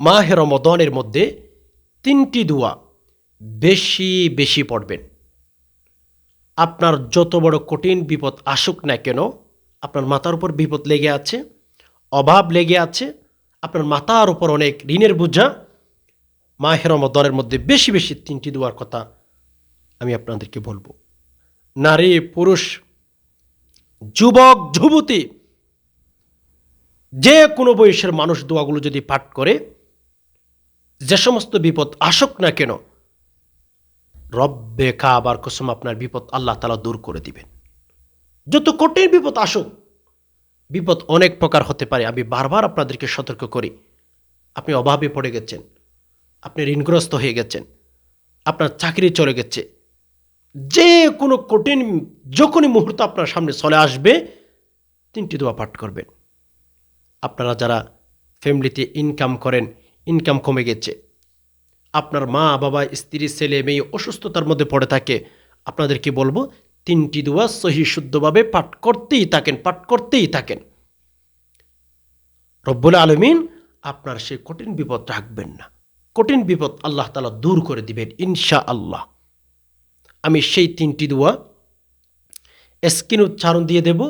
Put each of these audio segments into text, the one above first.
মাহে রমদনের মধ্যে তিনটি দোয়া বেশি বেশি পড়বেন। আপনার যত বড় কঠিন বিপদ আসুক না কেন, আপনার মাথার উপর বিপদ লেগে আছে, অভাব লেগে আছে, আপনার মাথার উপর অনেক ঋণের বোঝা। মাহে রমদনের মধ্যে বেশি বেশি তিনটি দোয়ার কথা আমি আপনাদেরকে বলব। নারী, পুরুষ, যুবক, যুবতী, যে কোনো বয়সের মানুষ দোয়াগুলো যদি পাঠ করে যে সমস্ত বিপদ আসুক না কেন, রব্বে কাবার কসম আপনার বিপদ আল্লাহ তালা দূর করে দিবেন। যত কঠিন বিপদ আসুক, বিপদ অনেক প্রকার হতে পারে। আমি বারবার আপনাদেরকে সতর্ক করি, আপনি অভাবে পড়ে গেছেন, আপনি ঋণগ্রস্ত হয়ে গেছেন, আপনার চাকরি চলে গেছে, যে কোনো কঠিন যখনই মুহূর্ত আপনার সামনে চলে আসবে, তিনটি দোয়া পাঠ করবেন। আপনারা যারা ফ্যামিলিতে ইনকাম করেন ইনকাম কমে গেছে। আপনার মা, বাবা, স্ত্রী, ছেলে, মেয়ে অসুস্থতার মধ্যে পড়ে থাকে। আপনাদেরকে বলব, তিনটি দোয়া সহি শুদ্ধভাবে পাঠ করতেই থাকেন, পাঠ করতেই থাকেন। রব্বুল আলমিন আপনার সেই কঠিন বিপদ রাখবেন না। কঠিন বিপদ আল্লাহ তালা দূর করে দিবেন ইনশা আল্লাহ আমি সেই তিনটি দোয়া স্ক্রিন উচ্চারণ দিয়ে দেব।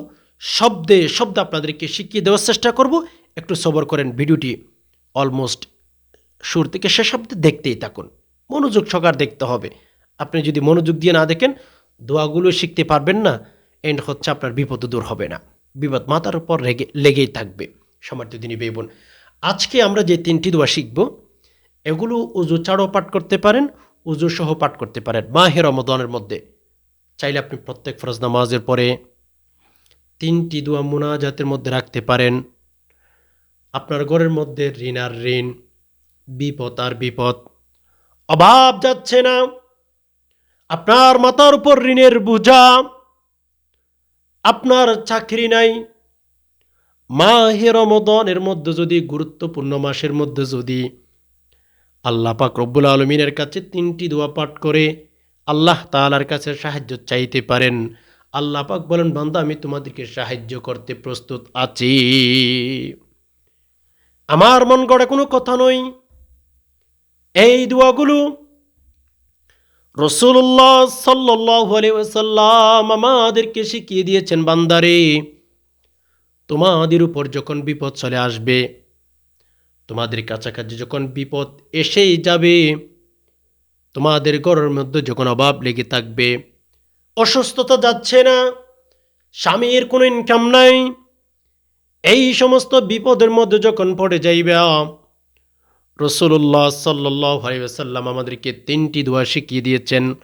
শব্দে, শব্দ আপনাদেরকে শিখিয়ে দেওয়ার চেষ্টা করব। একটু সবর করেন, ভিডিওটি অলমোস্ট শুরু থেকে শেষ অব্দি দেখতেই থাকুন। মনোযোগ সকার দেখতে হবে। আপনি যদি মনোযোগ দিয়ে না দেখেন, দোয়াগুলো শিখতে পারবেন না এন্ড হচ্ছে আপনার বিপদ দূর হবে না। বিপদ মাথার উপর রেগে, লেগেই থাকবে। সমার্থ দিনী বেবন আজকে আমরা যে তিনটি দোয়া শিখব, এগুলো উজু চাড়ও পাঠ করতে পারেন, উজু সহ পাঠ করতে পারেন মাহের রমদনের মধ্যে। চাইলে আপনি প্রত্যেক ফরজ নামাজের পরে তিনটি দোয়া মোনাজাতের মধ্যে রাখতে পারেন। আপনার ঘরের মধ্যে ঋণ আর ঋণ বিপদ আর বিপদ অভাব যাচ্ছে না। আপনার মাথার উপর ঋণের বোঝা। আপনার চাকরি নাই। মাহে রমদনের মধ্যে যদি, গুরুত্বপূর্ণ মাসের মধ্যে যদি, আল্লাহ পাক রব্বুল আলমিনের কাছে তিনটি দোয়া পাঠ করে আল্লাহ তালার কাছে সাহায্য চাইতে পারেন। আল্লাহ পাক বলেন, বান্দা, আমি তোমাদেরকে সাহায্য করতে প্রস্তুত আছি। আমার মন গড়া কোনো কথা নয়। এই দোয়াগুলো রসুল্লাহ সাল্লাহ সাল্লাম আমাদেরকে শিখিয়ে দিয়েছেন বান্দারে, তোমাদের উপর যখন বিপদ চলে আসবে, তোমাদের কাছাকাছি যখন বিপদ এসেই যাবে, তোমাদের ঘরের মধ্যে যখন অভাব লেগে থাকবে, অসুস্থতা যাচ্ছে না, স্বামীর কোনো ইনকাম নাই, এই সমস্ত বিপদের মধ্যে যখন পড়ে যাইবে রসুল্লাহ সাল্লাহ আলাইসাল্লাম আমাদেরকে তিনটি দোয়া শিখিয়ে দিয়েছেন।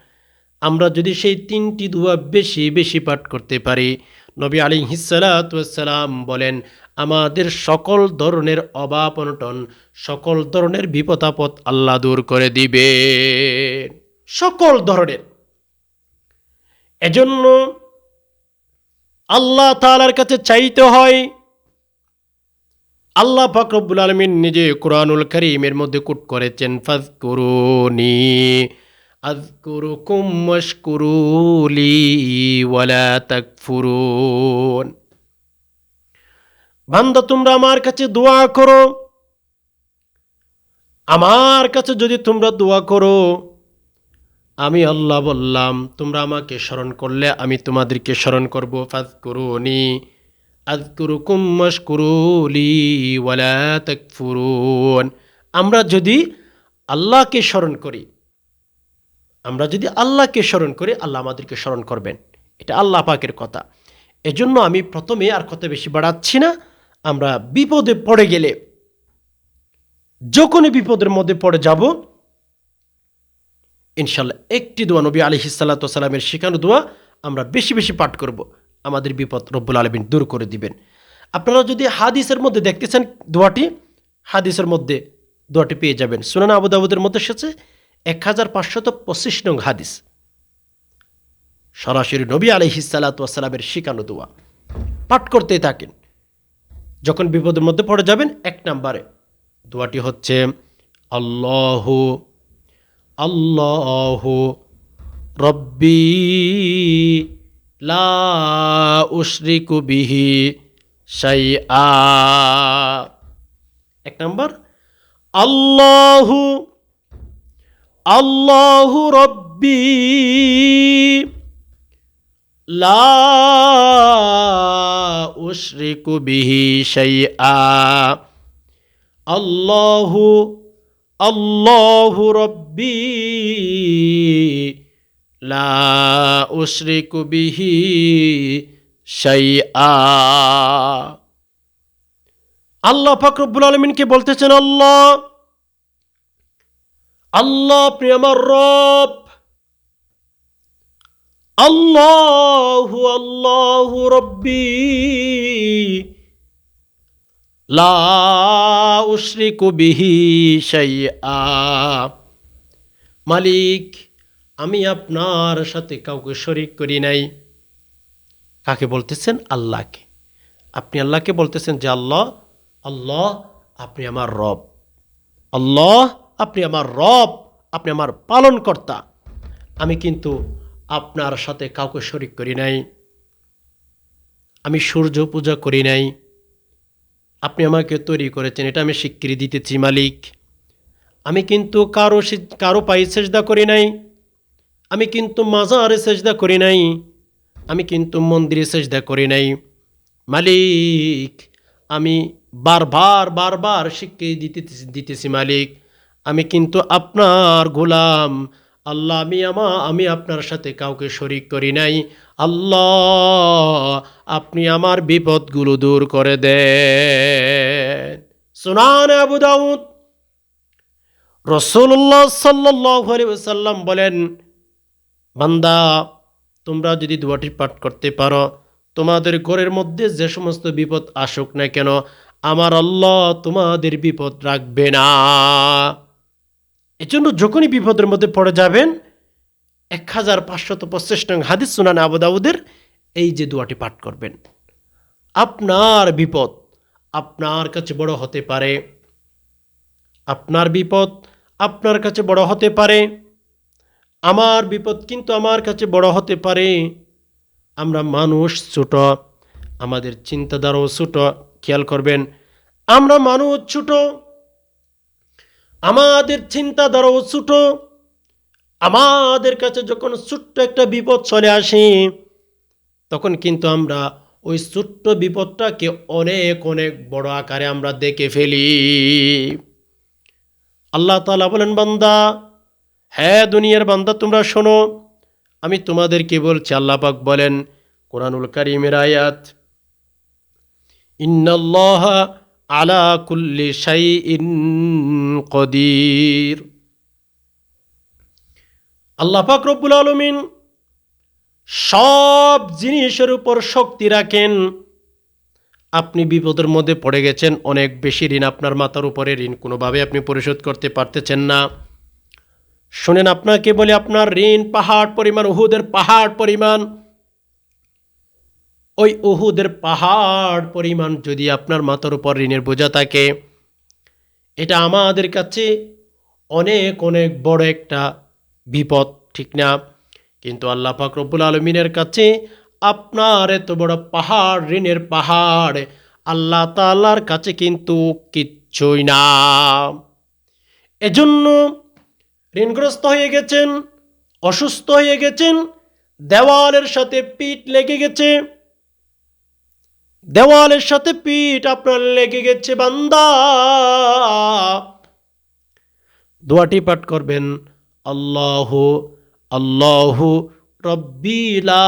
আমরা যদি সেই তিনটি দোয়া বেশি বেশি পাঠ করতে পারি, নবী আলী হিসালাতাম বলেন, আমাদের সকল ধরনের অভাব অনটন, সকল ধরনের বিপদাপদ আল্লাহ দূর করে দিবে। সকল ধরনের। এজন্য আল্লাহ তালার কাছে চাইতে হয় আল্লাহ ফাকরবুল আলমিন নিজে কোরআনুল করিমের মধ্যে কুট করেছেন ফাজ করুনি আজকুরুকুম মশকুরুলি ওয়ালা তাকফুরুন। বান্দা, তোমরা আমার কাছে দোয়া করো। আমার কাছে যদি তোমরা দোয়া করো, আমি আল্লাহ বললাম, তোমরা আমাকে স্মরণ করলে আমি তোমাদেরকে স্মরণ করব ফাজ করুনি আজকুরুকুম মশকুরুলি ওয়ালা তাকফুরুন। আমরা যদি আল্লাহকে স্মরণ করি, আমরা যদি আল্লাহকে স্মরণ করি, আল্লাহ আমাদেরকে স্মরণ করবেন। এটা আল্লাহ পাকের কথা। এজন্য আমি প্রথমে আর কথা বেশি বাড়াচ্ছি না। আমরা বিপদে পড়ে গেলে, যখনই বিপদের মধ্যে পড়ে যাব, ইনশাল্লাহ একটি দোয়া নবী আলি সাল্লামের শেখানো দোয়া আমরা বেশি বেশি পাঠ করব। আমাদের বিপদ রব্বুল আলমিন দূর করে দিবেন। আপনারা যদি হাদিসের মধ্যে দেখতেছেন দোয়াটি, হাদিসের মধ্যে দোয়াটি পেয়ে যাবেন। সুনান আবুদাবুদের মধ্যে এসেছে এক হাজার পাঁচশত পঁচিশ নং হাদিস। সরাসরি নবী আলহিসাল্লাতামের শিকানো দোয়া। পাঠ করতেই থাকেন। যখন বিপদের মধ্যে পড়ে যাবেন, এক নাম্বারে দোয়াটি হচ্ছে, আল্লাহ আল্লাহ রব্বি লা উশরিকু বিহি শাইআ। এক নম্বর, আল্লাহু আল্লাহু রব্বি লা উশরিকু বিহি শাইআ। আল্লাহু আল্লাহু রব্বি লা উশরিকু বিহি আল্লাহ ফাকরুল আলমিনকে বলতেছেন, আল্লাহ আল্লাহ আপনি রব। আল্লাহু আল্লাহু রব্বি। লা উশরিকু বিহি শাইআ। মালিক আমি আপনার সাথে কাউকে শরিক করি নাই। কাকে বলতেছেন? আল্লাহকে। আপনি আল্লাহকে বলতেছেন যে, আল্লাহ আল্লাহ, আপনি আমার রব। আল্লাহ, আপনি আমার রব, আপনি আমার পালনকর্তা। আমি কিন্তু আপনার সাথে কাউকে শরিক করি নাই। আমি সূর্য পূজা করি নাই। আপনি আমাকে তৈরি করেছেন, এটা আমি স্বীকৃতি দিতেছি, মালিক। আমি কিন্তু কারও কারও পায়ে সেজদা করি নাই। আমি কিন্তু মাজারে সেজদা করি নাই। আমি কিন্তু মন্দিরে সেজদা করি নাই। মালিক, আমি বারবার বারবার স্বীকৃতি দিতে দিতেছি মালিক। আমি কিন্তু আপনার গোলাম। আল্লাহ, আমি আমা, আমি আপনার সাথে কাউকে শরিক করি নাই। আল্লাহ, আপনি আমার বিপদগুলো দূর করে দেন। সুনান আবু দাউদ। রসুল্লাহ সাল্লাহ সাল্লাম বলেন বান্দা, তোমরা যদি দুয়াটি পাঠ করতে পারো, তোমাদের ঘরের মধ্যে যে সমস্ত বিপদ আসুক না কেন, আমার আল্লাহ তোমাদের বিপদ রাখবে না। এজন্য যখনই বিপদের মধ্যে পড়ে যাবেন এক হাজার পাঁচশত পঁচিশ নং হাদিস সুনান আবুদাউদের এই যে দোয়াটি পাঠ করবেন। আপনার বিপদ আপনার কাছে বড় হতে পারে। আপনার বিপদ আপনার কাছে বড় হতে পারে। আমার বিপদ কিন্তু আমার কাছে বড় হতে পারে। আমরা মানুষ ছোট, আমাদের চিন্তাধারাও ছোট, খেয়াল করবেন, আমরা মানুষ ছোট, আমাদের চিন্তাধারাও ছোট, আমাদের কাছে যখন ছোট্ট একটা বিপদ চলে আসে, তখন কিন্তু আমরা ওই ছোট্ট বিপদটাকে অনেক অনেক বড় আকারে আমরা দেখে ফেলি। আল্লাহ তালা বলেন, বান্দা হ্যাঁ দুনিয়ার বান্দা, তোমরা শোনো। আমি তোমাদেরকে বলছি আল্লাহ পাক বলেন, কোরআনুল কারিমের আয়াত। ইন্নাল্লাহ আলা কুল্লি শাইইন কদির। আল্লাহ পাক রব্বুল আলমিন সব জিনিসের উপর শক্তি রাখেন। আপনি বিপদের মধ্যে পড়ে গেছেন, অনেক বেশি ঋণ আপনার মাথার উপরে, ঋণ কোনোভাবে আপনি পরিশোধ করতে পারতেছেন না। শোনেন আপনাকে বলে, আপনার ঋণ, পাহাড় পরিমাণ, উহুদের পাহাড় পরিমাণ। ওই উহুদের পাহাড় পরিমাণ যদি আপনার মাথার উপর ঋণের বোঝা থাকে, এটা আমাদের কাছে অনেক অনেক বড় একটা বিপদ, ঠিক না? কিন্তু আল্লাহ পাক রব্বুল আলমিনের কাছে আপনার এত বড় পাহাড়, ঋণের পাহাড়, আল্লাহ তাল্লার কাছে কিন্তু কিচ্ছুই না। এজন্য ঋণগ্রস্ত হয়ে গেছেন, অসুস্থ হয়ে গেছেন, দেওয়ালের সাথে পিঠ লেগে গেছে। দেওয়ালের সাথে পিঠ আপনার লেগে গেছে, বান্দা। দোয়াটি পাঠ করবেন, আল্লাহ আল্লাহ রব্বিলা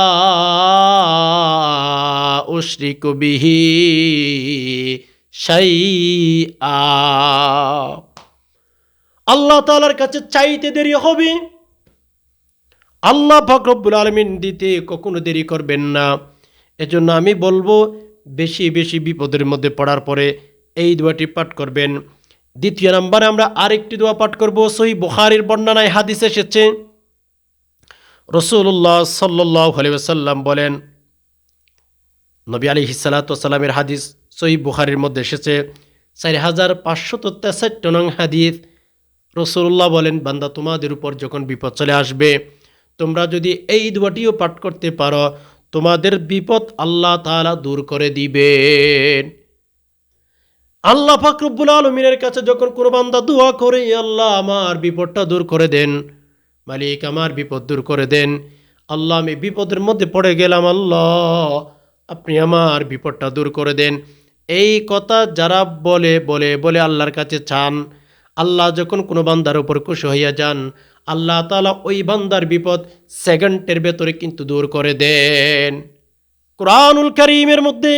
উশরিক বিহি শাইআ। আল্লাহ তালার কাছে চাইতে দেরি হবে। আল্লাহ ফাকরবুল আলমিন দিতে কখনো দেরি করবেন না। এজন্য আমি বলব, বেশি বেশি বিপদের মধ্যে পড়ার পরে এই দোয়াটি পাঠ করবেন। দ্বিতীয় নম্বরে আমরা আরেকটি দোয়া পাঠ করব। সহি বুখারির বর্ণনায় হাদিস এসেছে। রসুল্লাহ সাল্লাহ আলিয়াল্লাম বলেন, নবী আলী হিসালাতামের হাদিস সহি বুখারির মধ্যে এসেছে। চার হাজার পাঁচশত তেষট্টি নং হাদিস। রসুল্লাহ বলেন, বান্দা তোমাদের উপর যখন বিপদ চলে আসবে, তোমরা যদি এই দোয়াটিও পাঠ করতে পারো, তোমাদের বিপদ আল্লাহ তালা দূর করে দিবেন। আল্লাহ ফাকরুবুল আলমিনের কাছে যখন কোনো বান্দা দোয়া করে আল্লাহ, আমার বিপদটা দূর করে দেন, মালিক, আমার বিপদ দূর করে দেন, আল্লাহ, আমি বিপদের মধ্যে পড়ে গেলাম, আল্লাহ, আপনি আমার বিপদটা দূর করে দেন। এই কথা যারা বলে বলে বলে আল্লাহর কাছে চান আল্লাহ যখন কোনো বান্দার উপর খুশি হইয়া যান, আল্লাহ তালা ওই বান্দার বিপদ সেকেন্ডের ভেতরে কিন্তু দূর করে দেন। কোরআনুল করিমের মধ্যে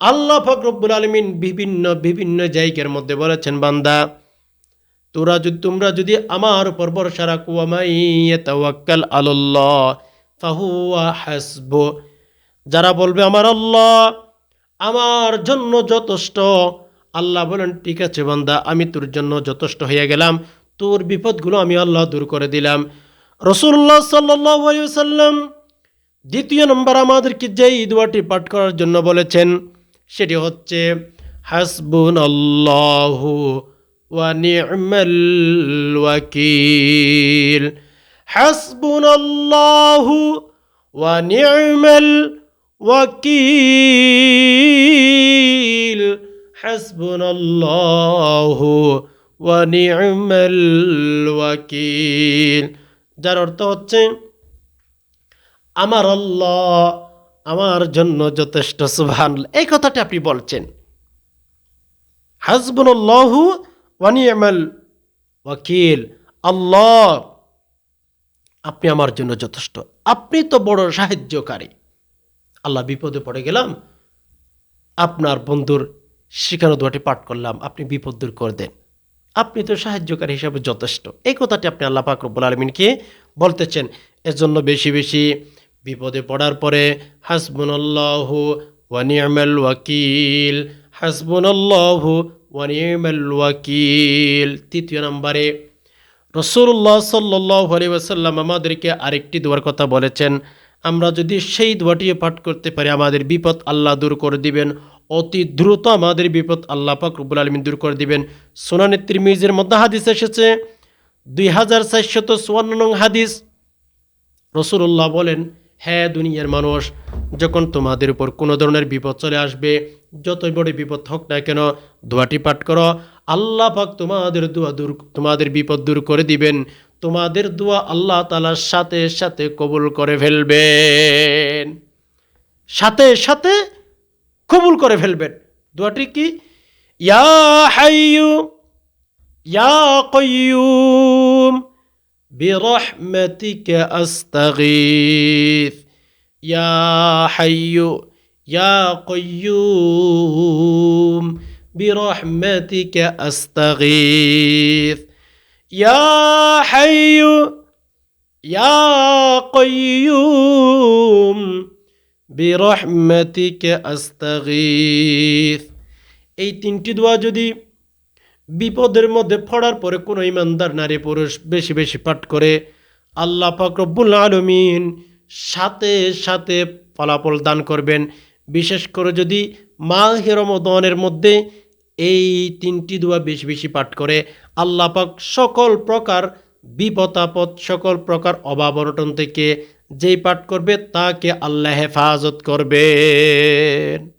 আল্লাহ ফকরবুল আলমিন বিভিন্ন বিভিন্ন জায়গার মধ্যে বলেছেন, বান্দা, তোরা যদি, তোমরা যদি আমার উপর ভরসা রাখো আমাইয়াতাওয়াক্কাল আলাল্লাহ, ফাহুয়া হাসবু। যারা বলবে, আমার আল্লাহ, আমার জন্য যথেষ্ট আল্লাহ বলেন, ঠিক আছে বান্দা, আমি তোর জন্য যথেষ্ট হয়ে গেলাম। তোর বিপদগুলো আমি আল্লাহ দূর করে দিলাম। রসুল্লাহ সাল্লাহ সাল্লাম দ্বিতীয় নম্বর আমাদেরকে যেই দোয়াটি পাঠ করার জন্য বলেছেন, সেটি হচ্ছে হাসবুন আল্লাহু ওয়াকিল। হাসবুন আল্লাহু ওয়া নি'মাল ওয়াকিল। আল্লাহু ওয়া নি'মাল ওয়াকিল। যার অর্থ হচ্ছে, আমার আল্লাহ আমার জন্য যথেষ্ট সুবহান। এই কথাটা আপনি বলছেন। হাসবুল্লাহু ওয়ানিয়ামাল ওয়াকিল। আল্লাহ আপনি আমার জন্য যথেষ্ট। আপনি তো বড় সাহায্যকারী। আল্লাহ বিপদে পড়ে গেলাম, আপনার বন্ধুর শিখানো দোয়াটি পাঠ করলাম, আপনি বিপদ দূর করে দেন। আপনি তো সাহায্যকারী হিসাবে যথেষ্ট। এই কথাটি আপনি আল্লাহ পাক রব্বুল আলমিনকে বলতেছেন? এর জন্য বেশি বেশি বিপদে পড়ার পরে, হাসবুনাল্লাহু ওয়ানিয়ামাল ওয়াকিল, হাসবুনাল্লাহু ওয়ানিয়ামাল ওয়াকিল। তৃতীয় নম্বরে রসুল্লাহ সাল্লাহ আলী ওয়াসাল্লাম আমাদেরকে আরেকটি দোয়ার কথা বলেছেন, আমরা যদি সেই দোয়াটি পাঠ করতে পারি, আমাদের বিপদ আল্লাহ দূর করে দিবেন। অতি দ্রুত আমাদের বিপদ আল্লাহ পাক রব্বুল আলমিন দূর করে দিবেন। সোনানি তিরমিজের মধ্যে হাদিস এসেছে, দুই হাজার চারশত চুয়ান্ন নং হাদিস। রসুল্লাহ বলেন হ্যাঁ দুনিয়ার মানুষ, যখন তোমাদের উপর কোনো ধরনের বিপদ চলে আসবে, যতই বড় বিপদ হোক না কেন, দোয়াটি পাঠ করো। আল্লাহ পাক তোমাদের দোয়া দূর, তোমাদের বিপদ দূর করে দিবেন। তোমাদের দোয়া আল্লাহ তালার সাথে সাথে কবুল করে ফেলবেন। সাথে সাথে কবুল করে ফেলবেন দোয়াটি কি ইয়া হাইয়ু ইয়া কয়ুম برحمتك أستغيث يا حي يا قيوم برحمتك أستغيث يا حي يا قيوم বিরহমতিকে আস্তাগিস। এই তিনটি দোয়া যদি বিপদের মধ্যে পড়ার পরে কোনো ইমানদার নারী পুরুষ বেশি বেশি পাঠ করে, আল্লাহ রব্বুল আলমিন সাথে সাথে ফলাফল দান করবেন। বিশেষ করে যদি মা হেরমদনের মধ্যে এই তিনটি দোয়া বেশি বেশি পাঠ করে আল্লাপাক সকল প্রকার বিপদাপদ সকল প্রকার অভাবরটন থেকে যেই পাঠ করবে তাকে আল্লাহ হেফাজত করবেন।